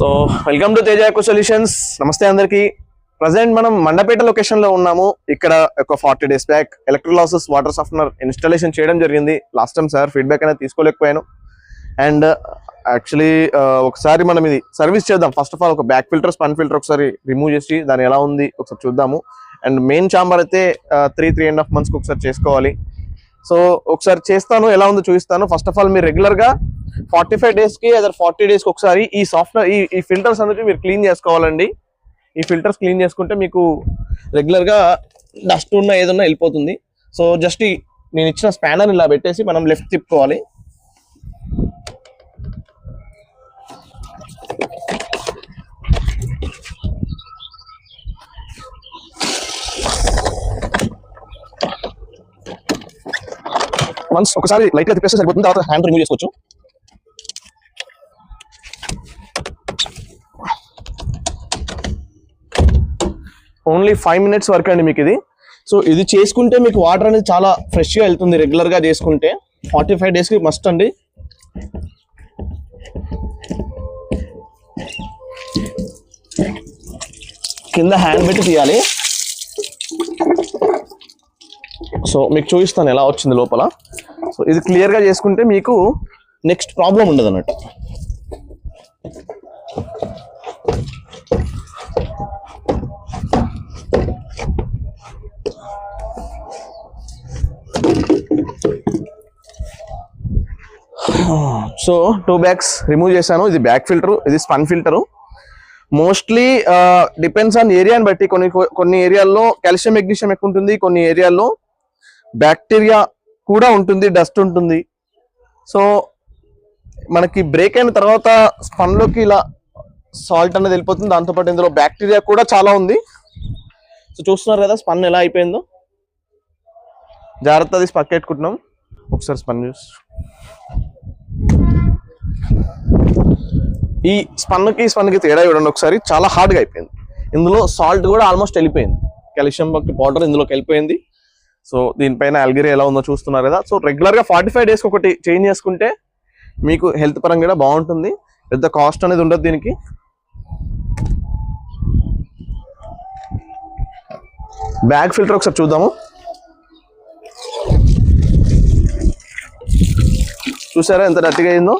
So welcome to Teja eco solutions. నమస్తే అందరికీ. Present మనం మండపేట లొకేషన్లో ఉన్నాము. ఇక్కడ ఒక forty days back electrolysis water softener installation చేయడం జరిగింది. లాస్ట్ టైం సార్ ఫీడ్బ్యాక్ అనేది తీసుకోలేకపోయాను. అండ్ యాక్చువల్లీ ఒకసారి మనం ఇది సర్వీస్ చేద్దాం. ఫస్ట్ ఆఫ్ ఆల్ ఒక బ్యాక్ ఫిల్టర్ స్పన్ ఫిల్టర్ ఒకసారి రిమూవ్ చేసి దాని ఎలా ఉంది ఒకసారి చూద్దాము. అండ్ మెయిన్ చాంబర్ అయితే త్రీ త్రీ అండ్ హాఫ్ మంత్స్కి ఒకసారి చేసుకోవాలి. సో ఒకసారి చేస్తాను ఎలా ఉందో చూపిస్తాను. ఫస్ట్ ఆఫ్ ఆల్ మీరు రెగ్యులర్గా ఫార్టీ ఫైవ్ డేస్కి అదర్ ఫార్టీ డేస్కి ఒకసారి ఈ సాఫ్ట్వేర్ ఈ ఈ ఫిల్టర్స్ అనేవి మీరు క్లీన్ చేసుకోవాలండి. ఈ ఫిల్టర్స్ క్లీన్ చేసుకుంటే మీకు రెగ్యులర్గా డస్ట్ ఉన్న ఏదన్నా వెళ్ళిపోతుంది. సో జస్ట్ నేను ఇచ్చిన స్పానర్ ఇలా పెట్టేసి మనం లెఫ్ట్ తిప్పుకోవాలి. వన్స్ ఒకసారి లైట్గా తిప్పేస్తే సరిపోతుంది తర్వాత హ్యాండ్ రిమూవ్ చేసుకోవచ్చు. ఓన్లీ ఫైవ్ మినిట్స్ వర్క్ అండి మీకు ఇది. సో ఇది చేసుకుంటే మీకు వాటర్ అనేది చాలా ఫ్రెష్గా వెళ్తుంది రెగ్యులర్గా చేసుకుంటే. ఫార్టీ ఫైవ్ డేస్కి మస్ట్ అండి. కింద హ్యాండ్ పెట్టి తీయాలి. సో మీకు చూపిస్తాను ఎలా వచ్చింది లోపల. సో ఇది క్లియర్గా చేసుకుంటే మీకు నెక్స్ట్ ప్రాబ్లం ఉండదు అన్నట్టు. సో టూ బ్యాగ్స్ రిమూవ్ చేశాను. ఇది బ్యాక్ ఫిల్టర్ ఇది spun filter mostly depends on ఏరియాని బట్టి. కొన్ని కొన్ని ఏరియాల్లో కాల్షియం మెగ్నీషియం ఎక్కువ ఉంటుంది. కొన్ని ఏరియాల్లో బ్యాక్టీరియా కూడా ఉంటుంది డస్ట్ ఉంటుంది. సో మనకి బ్రేక్ అయిన తర్వాత స్పన్లోకి ఇలా సాల్ట్ అనేది వెళ్ళిపోతుంది. దాంతోపాటు ఇందులో బ్యాక్టీరియా కూడా చాలా ఉంది. సో చూస్తున్నారు కదా స్పన్ ఎలా అయిపోయిందో. జాగ్రత్త తీసి పక్కెట్టుకుంటున్నాం ఒకసారి స్పన్ చూసి. ఈ స్పన్కి స్పన్కి తేడా చూడండి ఒకసారి. చాలా హార్డ్గా అయిపోయింది. ఇందులో సాల్ట్ కూడా ఆల్మోస్ట్ వెళ్ళిపోయింది. కాల్షియం పౌడర్ ఇందులోకి వెళ్ళిపోయింది. సో దీనిపైన అల్గిరి ఎలా ఉందో చూస్తున్నారు కదా. సో రెగ్యులర్గా ఫార్టీ ఫైవ్ డేస్కి ఒకటి చేంజ్ చేసుకుంటే మీకు హెల్త్ పరంగా కూడా బాగుంటుంది. పెద్ద కాస్ట్ అనేది ఉండదు దీనికి. బ్యాగ్ ఫిల్టర్ ఒకసారి చూద్దాము. చూసారా ఎంత డట్టిగా అయిందో?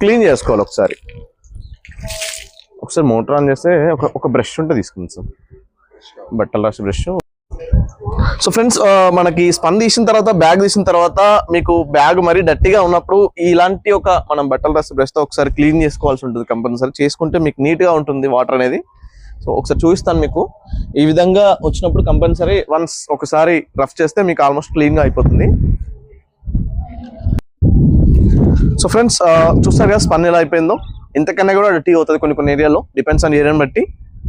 క్లీన్ చేసుకోవాలి ఒకసారి. ఒకసారి మోటార్ ఆన్ చేస్తే ఒక ఒక బ్రష్ ఉంటే తీసుకుంది సార్. బట్టలు రాసి బ్రష్ సో ఫ్రెండ్స్ uh, మనకి స్పన్ తీసిన తర్వాత బ్యాగ్ తీసిన తర్వాత మీకు బ్యాగ్ మరి డట్టిగా ఉన్నప్పుడు ఇలాంటి ఒక మనం బట్టలు రాసే బ్రష్తో ఒకసారి క్లీన్ చేసుకోవాల్సి ఉంటుంది కంపల్సరీ చేసుకుంటే మీకు నీట్గా ఉంటుంది వాటర్ అనేది. సో ఒకసారి చూపిస్తాను మీకు. ఈ విధంగా వచ్చినప్పుడు కంపల్సరీ వన్స్ ఒకసారి రఫ్ చేస్తే మీకు ఆల్మోస్ట్ క్లీన్గా అయిపోతుంది. సో ఫ్రెండ్స్ చూస్తారు కదా స్పన్ ఎలా అయిపోయిందో? ఇంతకన్నా కూడా డర్టీ అవుతుంది కొన్ని కొన్ని ఏరియాలో డిపెండ్స్ ఆన్ ఏరియాని బట్టి.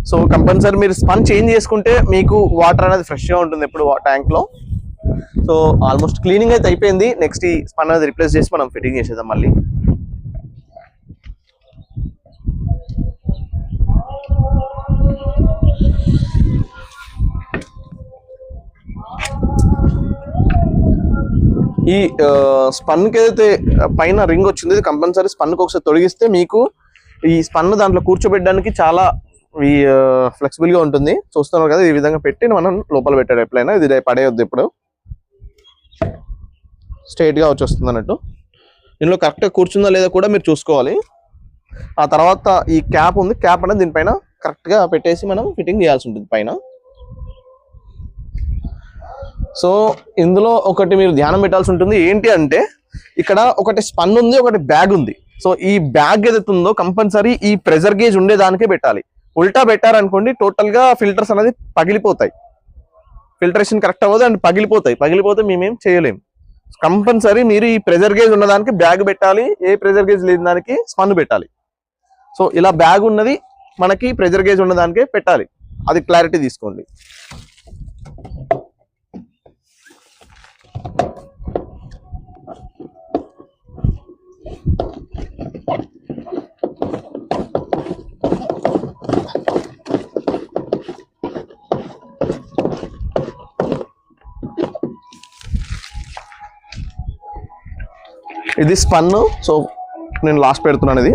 సో కంపల్సరీ మీరు స్పన్ చేంజ్ చేసుకుంటే మీకు వాటర్ అనేది ఫ్రెష్గా ఉంటుంది ఎప్పుడు ట్యాంక్లో. సో ఆల్మోస్ట్ క్లీనింగ్ అయితే అయిపోయింది. నెక్స్ట్ ఈ స్పన్ అనేది రిప్లేస్ చేసి మనం ఫిట్టింగ్ చేసేద్దాం మళ్ళీ. ఈ స్పన్కి ఏదైతే పైన రింగ్ వచ్చింది. కంపల్సరీ స్పన్కి ఒకసారి తొలగిస్తే మీకు ఈ స్పన్ దాంట్లో కూర్చోబెట్టడానికి చాలా ఈ ఫ్లెక్సిబుల్గా ఉంటుంది. చూస్తున్నారు కదా ఈ విధంగా పెట్టి మనం లోపల పెట్టాడు ఎప్పుడైనా ఇది పడేయొద్దు ఇప్పుడు. స్ట్రైట్గా వచ్చేస్తుంది అన్నట్టు. దీనిలో కరెక్ట్గా కూర్చుందా లేదా కూడా మీరు చూసుకోవాలి. ఆ తర్వాత ఈ క్యాప్ ఉంది. క్యాప్ అనేది దీనిపైన కరెక్ట్గా పెట్టేసి మనం ఫిట్టింగ్ చేయాల్సి ఉంటుంది పైన. సో ఇందులో ఒకటి మీరు ధ్యానం పెట్టాల్సి ఉంటుంది. ఏంటి అంటే ఇక్కడ ఒకటి స్పన్ ఉంది ఒకటి బ్యాగ్ ఉంది. సో ఈ బ్యాగ్ ఏదైతే ఉందో కంపల్సరీ ఈ ప్రెజర్ గేజ్ ఉండేదానికే పెట్టాలి. ఉల్టా పెట్టారనుకోండి టోటల్గా ఫిల్టర్స్ అనేది పగిలిపోతాయి. ఫిల్టరేషన్ కరెక్ట్ అవ్వదు అండ్ పగిలిపోతాయి. పగిలిపోతే మేమేం చేయలేము కంపల్సరీ మీరు ఈ ప్రెజర్ గేజ్ ఉన్నదానికి బ్యాగ్ పెట్టాలి ఏ ప్రెజర్ గేజ్ లేని దానికి స్పన్ పెట్టాలి. సో ఇలా బ్యాగ్ ఉన్నది మనకి ప్రెజర్ గేజ్ ఉన్నదానికే పెట్టాలి. అది క్లారిటీ తీసుకోండి. ఇది స్పన్ సో నేను లాస్ట్ పెడుతున్నాను ఇది.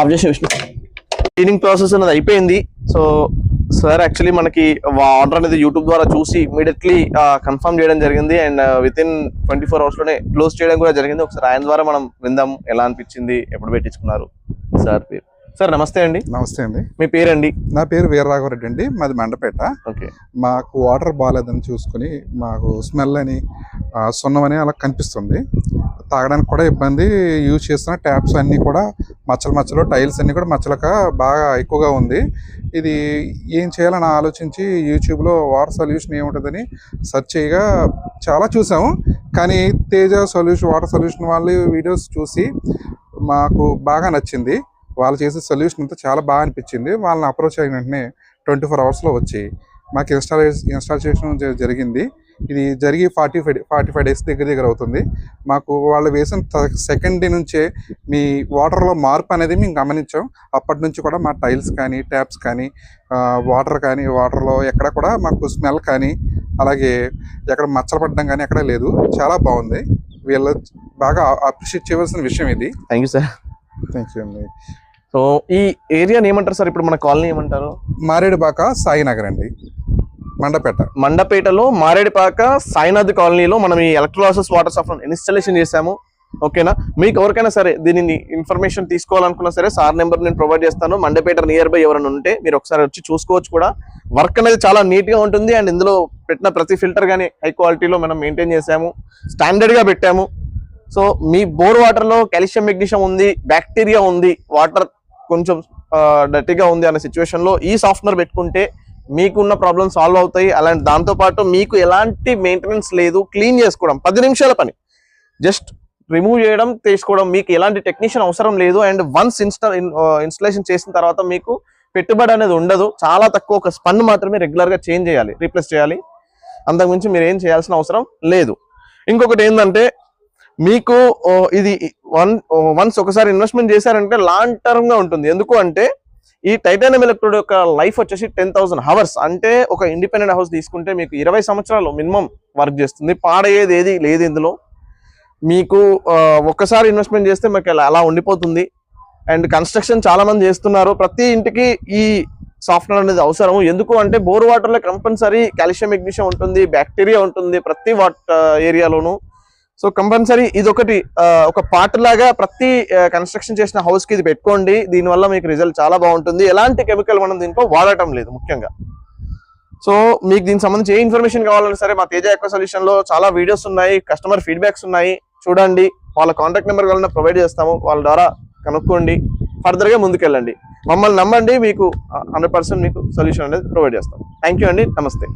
ఆఫ్ చేసి విష్ణు క్లీనింగ్ ప్రాసెస్ అనేది అయిపోయింది. సో సార్ యాక్చువల్లీ మనకి ఆర్డర్ అనేది యూట్యూబ్ ద్వారా చూసి ఇమీడియట్లీ కన్ఫర్మ్ చేయడం జరిగింది. And with in twenty four అవర్స్లోనే క్లోజ్ చేయడం కూడా జరిగింది. ఒకసారి ఆయన ద్వారా మనం విందాం ఎలా అనిపించింది ఎప్పుడు పెట్టించుకున్నారు సార్ పేరు? సార్ నమస్తే అండి. నమస్తే అండి. మీ పేరండి? నా పేరు వీరరాఘవరెడ్డి అండి. మాది మండపేట. ఓకే. మాకు వాటర్ బాగాలేదని చూసుకుని మాకు స్మెల్ అని సున్నం అని అలా కనిపిస్తుంది. తాగడానికి కూడా ఇబ్బంది. యూజ్ చేస్తున్న ట్యాప్స్ అన్నీ కూడా మచ్చలు మచ్చలు టైల్స్ అన్నీ కూడా మచ్చలక బాగా ఎక్కువగా ఉంది. ఇది ఏం చేయాలని ఆలోచించి యూట్యూబ్లో వాటర్ సొల్యూషన్ ఏముంటుందని సెర్చ్ చేయగా చాలా చూసాము. కానీ తేజ సొల్యూషన్ వాటర్ సొల్యూషన్ వాళ్ళు వీడియోస్ చూసి మాకు బాగా నచ్చింది. వాళ్ళు చేసే సొల్యూషన్ అంతా చాలా బాగా అనిపించింది. వాళ్ళని అప్రోచ్ అయిన వెంటనే ట్వంటీ ఫోర్ అవర్స్లో వచ్చి మాకు ఇన్స్టాల్ ఇన్స్టాలేషన్ జ- జరిగింది. ఇది జరిగి forty five forty five days దగ్గర దగ్గర అవుతుంది. మాకు వాళ్ళు వేసిన సెకండ్ డే నుంచే మీ వాటర్లో మార్పు అనేది మేము గమనించాం. అప్పటి నుంచి కూడా మా టైల్స్ కానీ ట్యాప్స్ కానీ వాటర్ కానీ వాటర్లో ఎక్కడ కూడా మాకు స్మెల్ కానీ అలాగే ఎక్కడ మచ్చలు పడడం కానీ ఎక్కడ లేదు. చాలా బాగుంది. వీళ్ళ బాగా అప్రిషియేట్ చేయవలసిన విషయం ఇది. Thank you sir thank you అండి. సో ఈ ఏరియాని ఏమంటారు సార్? ఇప్పుడు మన కాలనీ ఏమంటారు? మారేడుబాక సాయినగర్ అండి. మండపేట. మండపేటలో మారేడుపాక సాయినాథ్ కాలనీలో మనం ఈ ఎలక్ట్రోలాసెస్ వాటర్ సప్లై ఇన్స్టాలేషన్ చేశాము. ఓకేనా? మీకు ఎవరికైనా సరే దీనిని ఇన్ఫర్మేషన్ తీసుకోవాలనుకున్నా సరే సార్ నెంబర్ నేను ప్రొవైడ్ చేస్తాను. మండపేట నియర్ బై ఎవరైనా ఉంటే మీరు ఒకసారి వచ్చి చూసుకోవచ్చు కూడా. వర్క్ అనేది చాలా నీట్గా ఉంటుంది అండ్ ఇందులో పెట్టిన ప్రతి ఫిల్టర్ గానీ హై క్వాలిటీలో మనం మెయింటైన్ చేసాము స్టాండర్డ్గా పెట్టాము. సో మీ బోర్ వాటర్లో కాల్షియం మెగ్నీషియం ఉంది బ్యాక్టీరియా ఉంది వాటర్ కొంచెం డర్టీగా ఉంది అనే సిచ్యువేషన్లో ఈ సాఫ్ట్వేర్ పెట్టుకుంటే మీకున్న ప్రాబ్లమ్ సాల్వ్ అవుతాయి. అలాంటి దాంతో పాటు మీకు ఎలాంటి మెయింటెనెన్స్ లేదు. క్లీన్ చేసుకోవడం పది నిమిషాల పని. జస్ట్ రిమూవ్ చేయడం తీసుకోవడం మీకు ఎలాంటి టెక్నీషియన్ అవసరం లేదు. అండ్ వన్స్ ఇన్స్టా ఇన్స్టలేషన్ చేసిన తర్వాత మీకు పెట్టుబడి అనేది ఉండదు. చాలా తక్కువ ఒక స్పన్ మాత్రమే రెగ్యులర్గా చేంజ్ చేయాలి రీప్లేస్ చేయాలి. అంతకుమించి మీరు ఏం చేయాల్సిన అవసరం లేదు. ఇంకొకటి ఏంటంటే మీకు ఇది వన్ వన్స్ ఒకసారి ఇన్వెస్ట్మెంట్ చేశారంటే లాంగ్ టర్మ్గా ఉంటుంది. ఎందుకు అంటే ఈ టైటానియం ఎలక్ట్రోడ్ యొక్క లైఫ్ వచ్చేసి టెన్ థౌసండ్ హవర్స్ అంటే ఒక ఇండిపెండెంట్ హౌస్ తీసుకుంటే మీకు ఇరవై సంవత్సరాలు మినిమం వర్క్ చేస్తుంది. పాడయ్యేది ఏది లేదు ఇందులో. మీకు ఒక్కసారి ఇన్వెస్ట్మెంట్ చేస్తే మీకు అలా అలా ఉండిపోతుంది. అండ్ కన్స్ట్రక్షన్ చాలా మంది చేస్తున్నారు. ప్రతి ఇంటికి ఈ సాఫ్ట్వేర్ అనేది అవసరం ఎందుకు అంటే బోర్ వాటర్లో కంపల్సరీ కాల్షియం మెగ్నీషియం ఉంటుంది బ్యాక్టీరియా ఉంటుంది ప్రతి వాట్ ఏరియాలోనూ సో కంపల్సరీ ఇది ఒకటి ఒక పార్ట్ లాగా ప్రతి కన్స్ట్రక్షన్ చేసిన హౌస్కి ఇది పెట్టుకోండి. దీనివల్ల మీకు రిజల్ట్ చాలా బాగుంటుంది. ఎలాంటి కెమికల్ మనం దీంట్లో వాడటం లేదు ముఖ్యంగా. సో మీకు దీనికి సంబంధించి ఏ ఇన్ఫర్మేషన్ కావాలన్నా సరే మా తేజ ఎకో సొల్యూషన్లో చాలా వీడియోస్ ఉన్నాయి కస్టమర్ ఫీడ్బ్యాక్స్ ఉన్నాయి. చూడండి వాళ్ళ కాంటాక్ట్ నెంబర్ కావాలన్నా ప్రొవైడ్ చేస్తాము. వాళ్ళ ద్వారా కనుక్కోండి. ఫర్దర్గా ముందుకెళ్ళండి. మమ్మల్ని నమ్మండి మీకు హండ్రెడ్ పర్సెంట్ మీకు సొల్యూషన్ అనేది ప్రొవైడ్ చేస్తాం థ్యాంక్ యూ అండి. నమస్తే.